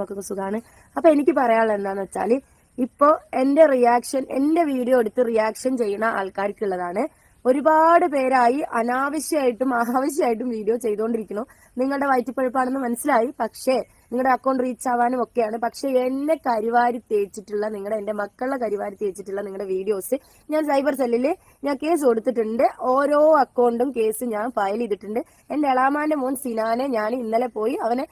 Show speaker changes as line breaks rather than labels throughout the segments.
മക്കൾക്ക് സുഖമാണ് അപ്പൊ എനിക്ക് പറയാനുള്ളത് എന്താന്ന് വെച്ചാൽ ഇപ്പോ എന്റെ റിയാക്ഷൻ എന്റെ വീഡിയോ എടുത്ത് റിയാക്ഷൻ ചെയ്യുന്ന ആൾക്കാർക്കുള്ളതാണ്. ഒരുപാട് പേരായി അനാവശ്യമായിട്ടും ആവശ്യമായിട്ടും വീഡിയോ ചെയ്തുകൊണ്ടിരിക്കുന്നു നിങ്ങളുടെ വയറ്റിപ്പഴുപ്പാണെന്ന് മനസ്സിലായി. പക്ഷേ നിങ്ങളുടെ അക്കൗണ്ട് റീച്ച് ആവാനും ഒക്കെയാണ്. പക്ഷെ എന്നെ കരിവാരി തേച്ചിട്ടുള്ള നിങ്ങളുടെ എന്റെ മക്കളുടെ കരിവാരി തേച്ചിട്ടുള്ള നിങ്ങളുടെ വീഡിയോസ് ഞാൻ സൈബർ സെല്ലിൽ ഞാൻ കേസ് കൊടുത്തിട്ടുണ്ട്. ഓരോ അക്കൗണ്ടും കേസ് ഞാൻ ഫയൽ ചെയ്തിട്ടുണ്ട്. എന്റെ എളാമാന്റെ മോൻ സിനാനെ ഞാൻ ഇന്നലെ പോയി അവനെ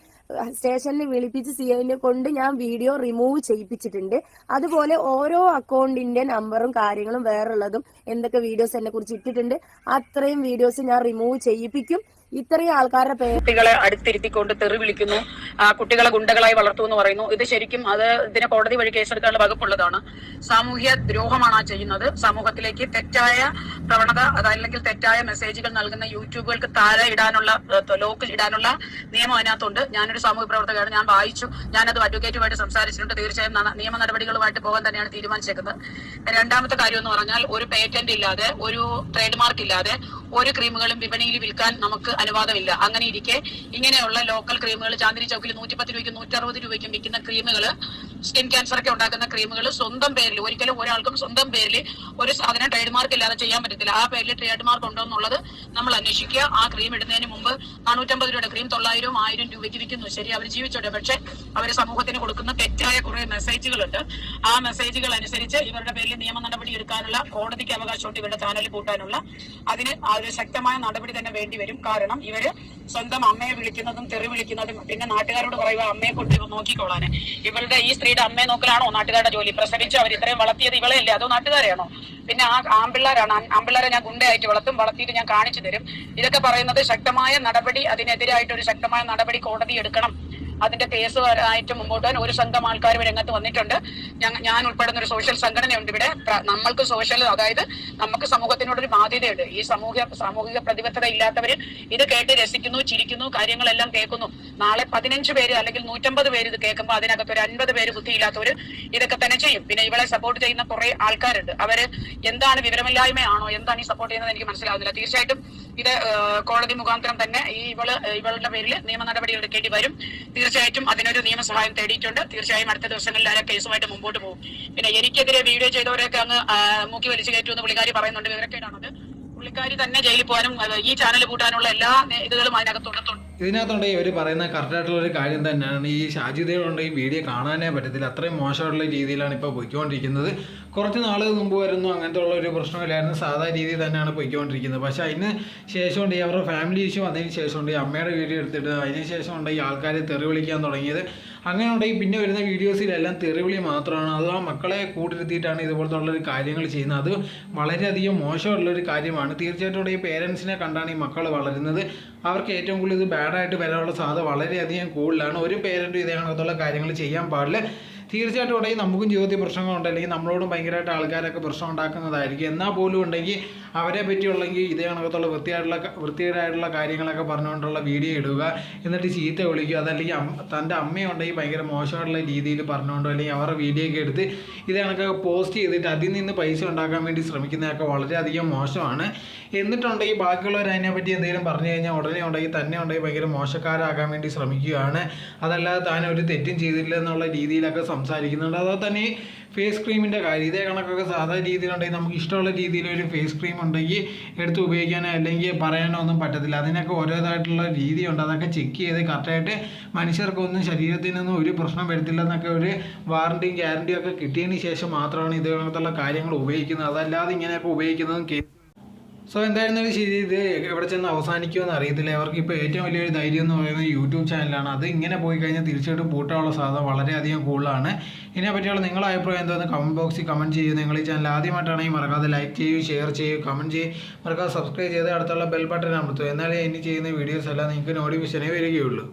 സ്റ്റേഷനിൽ വിളിപ്പിച്ച് സി ഐനെ കൊണ്ട് ഞാൻ വീഡിയോ റിമൂവ് ചെയ്യിപ്പിച്ചിട്ടുണ്ട്. അതുപോലെ ഓരോ അക്കൗണ്ടിന്റെ നമ്പറും കാര്യങ്ങളും വേറുള്ളതും എന്തൊക്കെ വീഡിയോസ് എന്നെ കുറിച്ച് ഇട്ടിട്ടുണ്ട്. അത്രയും വീഡിയോസ് ഞാൻ റിമൂവ് ചെയ്യിപ്പിക്കും. ഇത്രയും ആൾക്കാരുടെ പേര്
കുട്ടികളെ അടുത്തിരുത്തിക്കൊണ്ട് തെറി വിളിക്കുന്നു. ആ കുട്ടികളെ ഗുണ്ടകളായി വളർത്തു എന്ന് പറയുന്നു. ഇത് ശരിക്കും അത് ഇതിനെ കോടതി വഴി കേസെടുക്കാനുള്ള വകുപ്പുള്ളതാണ്. സാമൂഹ്യ ദ്രോഹമാണ് ആ ചെയ്യുന്നത്. സമൂഹത്തിലേക്ക് തെറ്റായ പ്രവണത അതല്ലെങ്കിൽ തെറ്റായ മെസ്സേജുകൾ നൽകുന്ന യൂട്യൂബുകൾക്ക് താര ഇടാനുള്ള ലോക്ക് ഇടാനുള്ള നിയമം അതിനകത്തുണ്ട്. ഞാനൊരു സാമൂഹ്യ പ്രവർത്തകയാണ്. ഞാൻ വായിച്ചു. ഞാനത് അഡ്വക്കേറ്റുമായിട്ട് സംസാരിച്ചിട്ടുണ്ട്. തീർച്ചയായും നിയമ നടപടികളുമായിട്ട് പോകാൻ തന്നെയാണ് തീരുമാനിച്ചേക്കുന്നത്. രണ്ടാമത്തെ കാര്യം എന്ന് പറഞ്ഞാൽ ഒരു പേറ്റന്റ് ഇല്ലാതെ ഒരു ട്രേഡ് മാർക്ക് ഇല്ലാതെ ഒരു ക്രീമുകളും വിപണിയിൽ വിൽക്കാൻ നമുക്ക് അനുവാദമില്ല. അങ്ങനെ ഇരിക്കെ ഇങ്ങനെയുള്ള ലോക്കൽ ക്രീമുകൾ ചാന്ദിനി ചൗക്കിൽ നൂറ്റിപ്പത്ത് രൂപയ്ക്കും നൂറ്ററുപത് രൂപയ്ക്കും വിൽക്കുന്ന ക്രീമുകൾ സ്കിൻ ക്യാൻസർ ഒക്കെ ഉണ്ടാക്കുന്ന ക്രീമുകൾ സ്വന്തം പേരിൽ ഒരിക്കലും ഒരാൾക്കും സ്വന്തം പേരിൽ ഒരു സാധനം ട്രേഡ് മാർക്ക് ഇല്ലാതെ ചെയ്യാൻ പറ്റത്തില്ല. ആ പേരിൽ ട്രേഡ് മാർക്ക് ഉണ്ടോ എന്നുള്ളത് നമ്മൾ അന്വേഷിക്കുക. ആ ക്രീം ഇടുന്നതിന് മുമ്പ് നാനൂറ്റമ്പത് രൂപയുടെ ക്രീം തൊള്ളായിരവും ആയിരം രൂപയ്ക്ക് വിൽക്കുന്നു. ശരി അവർ ജീവിച്ചോട്ടെ. പക്ഷെ അവർ സമൂഹത്തിന് കൊടുക്കുന്ന തെറ്റായ കുറെ മെസ്സേജുകളുണ്ട് ആ മെസ്സേജുകൾ അനുസരിച്ച് ഇവരുടെ പേരിൽ നിയമ നടപടി എടുക്കാനുള്ള കോടതിക്ക് അവകാശമുണ്ട് ഇവരുടെ ചാനൽ കൂട്ടാനുള്ള. അതിന് ഒരു ശക്തമായ നടപടി തന്നെ വേണ്ടി വരും. കാരണം ഇവർ സ്വന്തം അമ്മയെ വിളിക്കുന്നതും തെറി വിളിക്കുന്നതും പിന്നെ നാട്ടുകാരോട് പറയുക അമ്മയെ കൊണ്ട് ഇവ നോക്കിക്കോളാന്. ഇവരുടെ ഈ സ്ത്രീയുടെ അമ്മയെ നോക്കലാണോ നാട്ടുകാരുടെ ജോലി? പ്രസവിച്ച് അവർ ഇത്രയും വളർത്തിയത് ഇവളെയല്ലേ? അതോ നാട്ടുകാരെയാണോ? പിന്നെ ആ ആമ്പിള്ളാരാണ്. ആമ്പിള്ളാരെ ഞാൻ ഗുണ്ടയായിട്ട് വളർത്തും വളർത്തിയിട്ട് ഞാൻ കാണിച്ചു തരും. ഇതൊക്കെ പറയുന്നത് ശക്തമായ നടപടി അതിനെതിരായിട്ട് ഒരു ശക്തമായ നടപടി കോടതി എടുക്കണം. അതിന്റെ കേസ് ആയിട്ട് മുമ്പോട്ട് വരാൻ ഒരു സംഘം ആൾക്കാരും രംഗത്ത് വന്നിട്ടുണ്ട്. ഞാൻ ഉൾപ്പെടുന്ന ഒരു സോഷ്യൽ സംഘടനയുണ്ട് ഇവിടെ. നമ്മൾക്ക് സോഷ്യൽ അതായത് നമുക്ക് സമൂഹത്തിനോടൊരു ബാധ്യതയുണ്ട്. ഈ സമൂഹ സാമൂഹിക പ്രതിബദ്ധത ഇല്ലാത്തവര് ഇത് കേട്ട് രസിക്കുന്നു ചിരിക്കുന്നു കാര്യങ്ങളെല്ലാം കേൾക്കുന്നു. നാളെ പതിനഞ്ച് പേര് അല്ലെങ്കിൽ നൂറ്റമ്പത് പേര് ഇത് കേൾക്കുമ്പോൾ അതിനകത്ത് ഒരു അൻപത് പേര് ബുദ്ധിയില്ലാത്തവര് ഇതൊക്കെ തന്നെ ചെയ്യും. പിന്നെ ഇവളെ സപ്പോർട്ട് ചെയ്യുന്ന കുറെ ആൾക്കാരുണ്ട്. അവർ എന്താണ് വിവരമില്ലായ്മയാണോ? എന്താണ് ഈ സപ്പോർട്ട് ചെയ്യുന്നത് എനിക്ക് മനസ്സിലാവുന്നില്ല. തീർച്ചയായിട്ടും ഇത് കോടതി മുഖാന്തരം തന്നെ ഈ ഇവൾ ഇവളുടെ പേരിൽ നിയമ നടപടി എടുക്കേണ്ടി വരും. തീർച്ചയായിട്ടും അതിനൊരു നിയമസഹായം തേടിയിട്ടുണ്ട്. തീർച്ചയായും അടുത്ത ദിവസങ്ങളിൽ ആ കേസുമായിട്ട് മുമ്പോട്ട് പോകും. പിന്നെ എനിക്കെതിരെ വീഡിയോ ചെയ്തവരെയൊക്കെ അങ്ങ് മൂക്കി വലിച്ചു കയറ്റുമെന്ന് പുള്ളിക്കാരി പറയുന്നുണ്ട്. വിവരക്കേടാണത്. പുള്ളിക്കാരി തന്നെ ജയിലിൽ പോകാനും ഈ ചാനൽ കൂട്ടാനുള്ള എല്ലാ ഇതുകളും അതിനകത്തുണ്ടെന്നുണ്ട്
ഇതിനകത്തുണ്ട് ഇവർ പറയുന്ന കറക്റ്റായിട്ടുള്ള ഒരു കാര്യം തന്നെയാണ്. ഈ ഷാജിദയുണ്ട് ഈ വീഡിയോ കാണാനേ പറ്റത്തില്ല. അത്രയും മോശമായിട്ടുള്ള രീതിയിലാണ് ഇപ്പോൾ പോയിക്കൊണ്ടിരിക്കുന്നത്. കുറച്ച് നാൾ മുമ്പ് വരുന്നു അങ്ങനത്തെ ഉള്ള ഒരു പ്രശ്നമില്ലായിരുന്നു. സാധാ രീതിയിൽ തന്നെയാണ് പോയിക്കൊണ്ടിരിക്കുന്നത്. പക്ഷെ അതിന് ശേഷം ഉണ്ട് ഈ അവരുടെ ഫാമിലി ഇഷ്യൂ അതിന് ശേഷം ഉണ്ട് ഈ അമ്മയുടെ വീഡിയോ എടുത്തിട്ട് അതിന് ശേഷം ഉണ്ട് ഈ ആൾക്കാരെ തെറി വിളിക്കാൻ തുടങ്ങിയത്. അങ്ങനെ ഉണ്ടെങ്കിൽ പിന്നെ വരുന്ന വീഡിയോസിലെല്ലാം തെറിവിളി മാത്രമാണ്. അത് ആ മക്കളെ കൂട്ടിരുത്തിയിട്ടാണ് ഇതുപോലത്തെ ഉള്ളൊരു കാര്യങ്ങൾ ചെയ്യുന്നത്. അത് വളരെയധികം മോശമുള്ളൊരു കാര്യമാണ്. തീർച്ചയായിട്ടും ഈ പേരൻസിനെ കണ്ടാണ് ഈ മക്കൾ വളരുന്നത്. അവർക്ക് ഏറ്റവും കൂടുതൽ ഇത് ബാഡായിട്ട് വരാനുള്ള സാധ്യത വളരെയധികം കൂടുതലാണ്. ഒരു പേരന്റും ഇതേ കണക്കത്തുള്ള കാര്യങ്ങൾ ചെയ്യാൻ പാടില്ല. തീർച്ചയായിട്ടും ഉണ്ടെങ്കിൽ നമുക്കും ജീവിതത്തിൽ പ്രശ്നങ്ങളുണ്ട്. അല്ലെങ്കിൽ നമ്മളോടും ഭയങ്കരമായിട്ട് ആൾക്കാരൊക്കെ പ്രശ്നം ഉണ്ടാക്കുന്നതായിരിക്കും എന്നാൽ പോലും ഉണ്ടെങ്കിൽ അവരെ പറ്റിയുള്ളെങ്കിൽ ഇതേ കണക്കത്തുള്ള വൃത്തിയായിട്ടുള്ള വൃത്തികേടായിട്ടുള്ള കാര്യങ്ങളൊക്കെ പറഞ്ഞുകൊണ്ടുള്ള വീഡിയോ ഇടുക. എന്നിട്ട് ചീത്ത വിളിക്കുക. അതല്ലെങ്കിൽ തന്റെ അമ്മയുണ്ടെങ്കിൽ ഭയങ്കര മോശമായിട്ടുള്ള രീതിയിൽ പറഞ്ഞുകൊണ്ടോ അല്ലെങ്കിൽ അവരുടെ വീഡിയോ ഒക്കെ എടുത്ത് ഇതേ കണക്കൊക്കെ പോസ്റ്റ് ചെയ്തിട്ട് അതിൽ നിന്ന് പൈസ ഉണ്ടാക്കാൻ വേണ്ടി ശ്രമിക്കുന്നതൊക്കെ വളരെയധികം മോശമാണ്. എന്നിട്ടുണ്ടെങ്കിൽ ബാക്കിയുള്ളവർ അതിനെപ്പറ്റി എന്തെങ്കിലും പറഞ്ഞു കഴിഞ്ഞാൽ ഉടനെ ഉണ്ടെങ്കിൽ തന്നെ ഉണ്ടെങ്കിൽ ഭയങ്കര മോശക്കാരാകാൻ വേണ്ടി ശ്രമിക്കുകയാണ്. അതല്ലാതെ താൻ ഒരു തെറ്റും ചെയ്തില്ല എന്നുള്ള രീതിയിലൊക്കെ സംസാരിക്കുന്നുണ്ട്. അതോ തന്നെ ഫേസ് ക്രീമിന്റെ കാര്യം ഇതേ കണക്കൊക്കെ സാധാ രീതിയിലുണ്ടെങ്കിൽ നമുക്ക് ഇഷ്ടമുള്ള രീതിയിൽ ഒരു ഫേസ് ക്രീം ഉണ്ടെങ്കിൽ എടുത്ത് ഉപയോഗിക്കാനോ അല്ലെങ്കിൽ പറയാനോ ഒന്നും പറ്റത്തില്ല. അതിനൊക്കെ ഓരോതായിട്ടുള്ള രീതിയുണ്ട്. അതൊക്കെ ചെക്ക് ചെയ്ത് കറക്റ്റായിട്ട് മനുഷ്യർക്കൊന്നും ശരീരത്തിനൊന്നും ഒരു പ്രശ്നം വരത്തില്ല എന്നൊക്കെ ഒരു വാറണ്ടിയും ഗ്യാരണ്ടിയും ഒക്കെ കിട്ടിയതിന് ശേഷം മാത്രമാണ് ഇതേ കണക്കുള്ള കാര്യങ്ങൾ ഉപയോഗിക്കുന്നത്. അതല്ലാതെ ഇങ്ങനെയൊക്കെ ഉപയോഗിക്കുന്നതും സോ എന്തായിരുന്നാലും ശരി ഇത് എവിടെ ചെന്ന് അവസാനിക്കുമെന്ന് അറിയത്തില്ല. അവർക്ക് ഇപ്പോൾ ഏറ്റവും വലിയൊരു ധൈര്യം എന്ന് പറയുന്നത് യൂട്യൂബ് ചാനലാണ്. അത് ഇങ്ങനെ പോയി കഴിഞ്ഞാൽ തീർച്ചയായിട്ടും പൂട്ടാനുള്ള സാധ്യത വളരെയധികം കൂടുതലാണ്. ഇതിനെ പറ്റിയുള്ള നിങ്ങളുടെ അഭിപ്രായം എന്താണെന്ന് കമന്റ് ബോക്സിൽ കമന്റ് ചെയ്യുക. നിങ്ങൾ ഈ ചാനൽ ആദ്യമായിട്ടാണെങ്കിൽ മറക്കാതെ ലൈക്ക് ചെയ്യൂ ഷെയർ ചെയ്യൂ കമന്റ് ചെയ്യൂ മറക്കാതെ സബ്സ്ക്രൈബ് ചെയ്ത് അടുത്തുള്ള ബെൽ ബട്ടൺ അമർത്തുക. എന്നാലേ ഇനി ചെയ്യുന്ന വീഡിയോസ് എല്ലാം നിങ്ങൾക്ക് നോട്ടിഫിക്കേഷനേ വരികയുള്ളൂ.